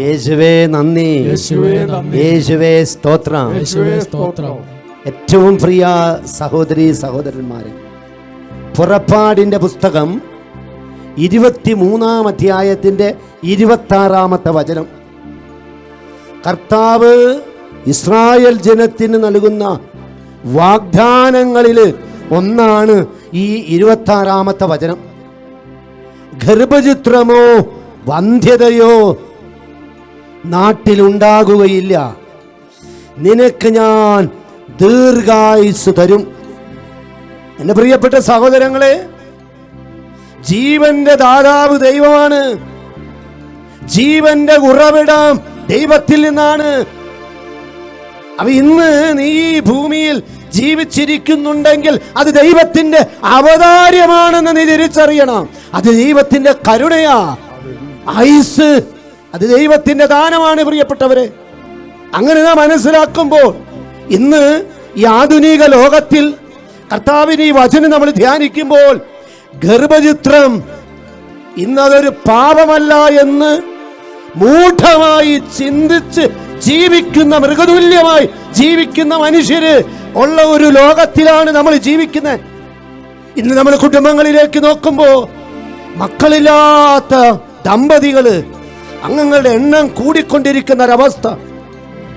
യേശുവേ നന്ദി. യേശുവേ സ്തോത്രം. ഏറ്റവും പ്രിയ സഹോദരി സഹോദരന്മാരെ പുറപ്പാടിന്റെ പുസ്തകം ഇരുപത്തിമൂന്നാം അധ്യായത്തിന്റെ ഇരുപത്താറാമത്തെ വചനം. കർത്താവ് ഇസ്രായേൽ ജനത്തിന് നൽകുന്ന വാഗ്ദാനങ്ങളിൽ ഒന്നാണ് ഈ ഇരുപത്താറാമത്തെ വചനം. ഗർഭചിത്രമോ വന്ധ്യതയോ നാട്ടിലുണ്ടാകുകയില്ല. നിനക്ക് ഞാൻ ദീർഘായുസ് തരും. എന്റെ പ്രിയപ്പെട്ട സഹോദരങ്ങളെ ജീവന്റെ ദാതാവ് ദൈവമാണ്. ജീവന്റെ ഉറവിടം ദൈവത്തിൽ നിന്നാണ്. അവ ഇന്ന് നീ ഈ ഭൂമിയിൽ ജീവിച്ചിരിക്കുന്നുണ്ടെങ്കിൽ അത് ദൈവത്തിന്റെ അവതാര്യമാണെന്ന് നീ തിരിച്ചറിയണം. അത് ദൈവത്തിന്റെ കരുണയാ. ഐസ് അത് ദൈവത്തിന്റെ ദാനമാണ് പ്രിയപ്പെട്ടവരെ. അങ്ങനെ നാം മനസ്സിലാക്കുമ്പോൾ ഇന്ന് ഈ ആധുനിക ലോകത്തിൽ കർത്താവിന് ഈ വചനം നമ്മൾ ധ്യാനിക്കുമ്പോൾ ഗർഭചിത്രം ഇന്നതൊരു പാപമല്ല എന്ന് മൂഢമായി ചിന്തിച്ച് ജീവിക്കുന്ന മൃഗതുല്യമായി ജീവിക്കുന്ന മനുഷ്യര് ഉള്ള ഒരു ലോകത്തിലാണ് നമ്മൾ ജീവിക്കുന്നത്. ഇന്ന് നമ്മൾ കുടുംബങ്ങളിലേക്ക് നോക്കുമ്പോൾ മക്കളില്ലാത്ത ദമ്പതികൾ അംഗങ്ങളുടെ എണ്ണം കൂടിക്കൊണ്ടിരിക്കുന്ന ഒരവസ്ഥ.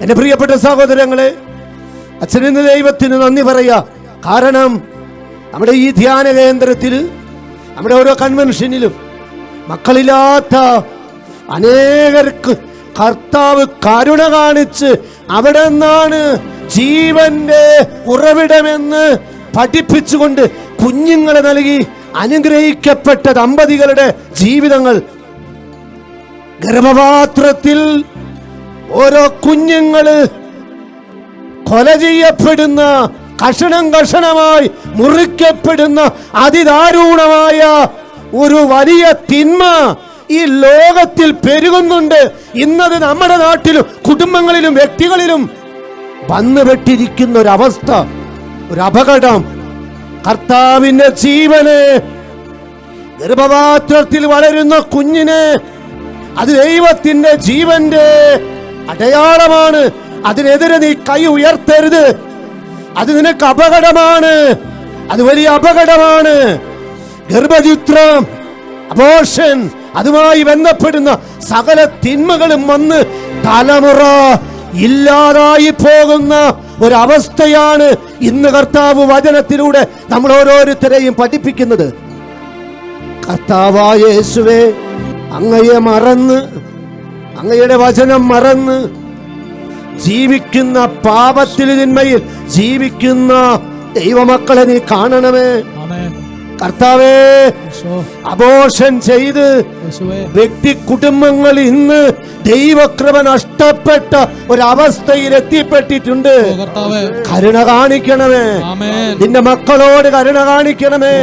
എന്റെ പ്രിയപ്പെട്ട സഹോദരങ്ങളെ അച്ഛനെന്ന് ദൈവത്തിന് നന്ദി പറയാ കാരണം നമ്മുടെ ഈ ധ്യാന കേന്ദ്രത്തിൽ നമ്മുടെ ഓരോ കൺവെൻഷനിലും മക്കളില്ലാത്ത അനേകർക്ക് കർത്താവ് കരുണ കാണിച്ച് അവിടെ നിന്നാണ് ജീവന്റെ ഉറവിടമെന്ന് പഠിപ്പിച്ചുകൊണ്ട് കുഞ്ഞുങ്ങളെ നൽകി അനുഗ്രഹിക്കപ്പെട്ട ദമ്പതികളുടെ ജീവിതങ്ങൾ ഗർഭപാത്രത്തിൽ ഓരോ കുഞ്ഞുങ്ങൾ കൊല ചെയ്യപ്പെടുന്ന കഷണം കഷണമായി മുറിക്കപ്പെടുന്ന അതിദാരുണമായ ഒരു വലിയ തിന്മ ഈ ലോകത്തിൽ പെരുകുന്നുണ്ട്. ഇന്നത് നമ്മുടെ നാട്ടിലും കുടുംബങ്ങളിലും വ്യക്തികളിലും വന്നുപെട്ടിരിക്കുന്ന ഒരവസ്ഥ ഒരു അപകടം കർത്താവിന്റെ ജീവന് ഗർഭപാത്രത്തിൽ വളരുന്ന കുഞ്ഞിന് അത് ദൈവത്തിന്റെ ജീവന്റെ അടയാളമാണ്. അതിനെതിരെ നീ കൈ ഉയർത്തരുത്. അത് നിനക്ക് അപകടമാണ്. അത് വലിയ അപകടമാണ്. ഗർഭചിത്രം അബോഷൻ അതുമായി ബന്ധപ്പെടുന്ന സകല തിന്മകളും വന്ന് തലമുറ ഇല്ലാതായി പോകുന്ന ഒരവസ്ഥയാണ് ഇന്ന് കർത്താവ് വചനത്തിലൂടെ നമ്മൾ ഓരോരുത്തരെയും പഠിപ്പിക്കുന്നത്. കർത്താവായ യേശുവേ അങ്ങയെ മറന്ന് അങ്ങയുടെ വചനം മറന്ന് ജീവിക്കുന്ന പാപത്തിൽ തിന്മയിൽ ജീവിക്കുന്ന ദൈവമക്കളെ നീ കാണണമേ. കർത്താവേ അബോഷൻ ചെയ്ത് വ്യക്തി കുടുംബങ്ങൾ ഇന്ന് ദൈവക്രമ നഷ്ടപ്പെട്ട ഒരവസ്ഥയിൽ എത്തിപ്പെട്ടിട്ടുണ്ട്. കരുണ കാണിക്കണമേ. നിന്റെ മക്കളോട് കരുണ കാണിക്കണമേ.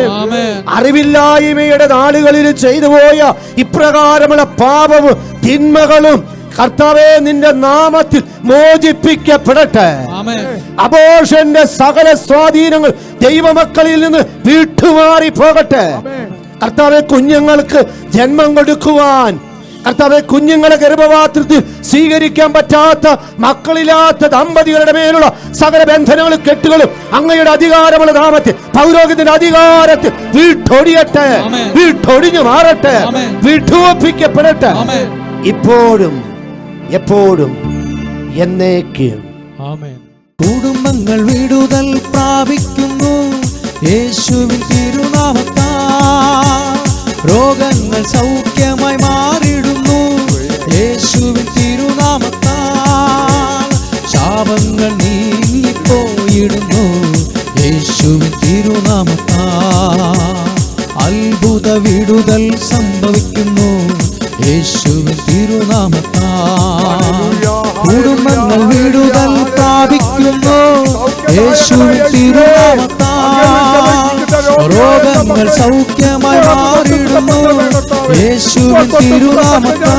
അറിവില്ലായ്മയുടെ നാളുകളിൽ ചെയ്തു പോയ ഇപ്രകാരമുള്ള പാപവും തിന്മകളും കർത്താവെ നിന്റെ നാമത്തിൽ മോചിപ്പിക്കപ്പെടട്ടെ. അബോഷന്റെ സകല സ്വാധീനങ്ങൾ ദൈവമക്കളിൽ നിന്ന് വിട്ടുമാറി പോകട്ടെ. കർത്താവെ കുഞ്ഞുങ്ങൾക്ക് ജന്മം കൊടുക്കുവാൻ. കർത്താവെ കുഞ്ഞുങ്ങളെ ഗർഭപാത്രത്തിൽ സ്വീകരിക്കാൻ പറ്റാത്ത മക്കളില്ലാത്ത ദമ്പതികളുടെ മേലുള്ള സകല ബന്ധനങ്ങളും കെട്ടുകളും അങ്ങയുടെ അധികാരമുള്ള നാമത്തിൽ പൗരോഗ്യത്തിന്റെ അധികാരത്തിൽ വീട്ടൊടിയട്ടെ. വീട്ടൊടിഞ്ഞു മാറട്ടെ. വിട്ടുവപ്പിക്കപ്പെടട്ടെ ഇപ്പോഴും എപ്പോഴും എന്നേക്കും. ആമേൻ. കുടുംബങ്ങൾ വിടുതൽ പ്രാപിക്കുന്നു. യേശുവിൻ തിരുനാമത്താ രോഗങ്ങൾ സൗഖ്യമായി കുടുംബങ്ങൾ വിടുതൽ പ്രാപിക്കുന്നു യേശുവിൻ രോഗങ്ങൾ സൗഖ്യമായി മാറിയിടുന്നു. യേശുവിൻ തിരുനാമത്താ.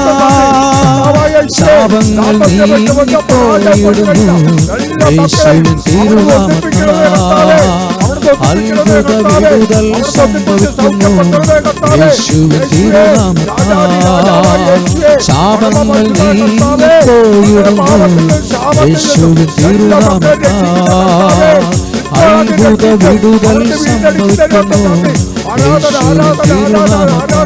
ശാപങ്ങൾ നീങ്ങിപ്പോയിടുന്നു യേശുവിൻ തിരുനാമത്താ. അത്ഭുത വിടുതൽ സംഭവിക്കുന്നു ശാപങ്ങൾ നീങ്ങിപ്പോയിടുന്നു യേശുവിൻ തിരുനാമത്താൽ അത്ഭുത വിടുതൽ സംഭവിക്കുന്നു യേശുവിൻ തിരുനാമത്താൽ തിരുനാമത്താൽ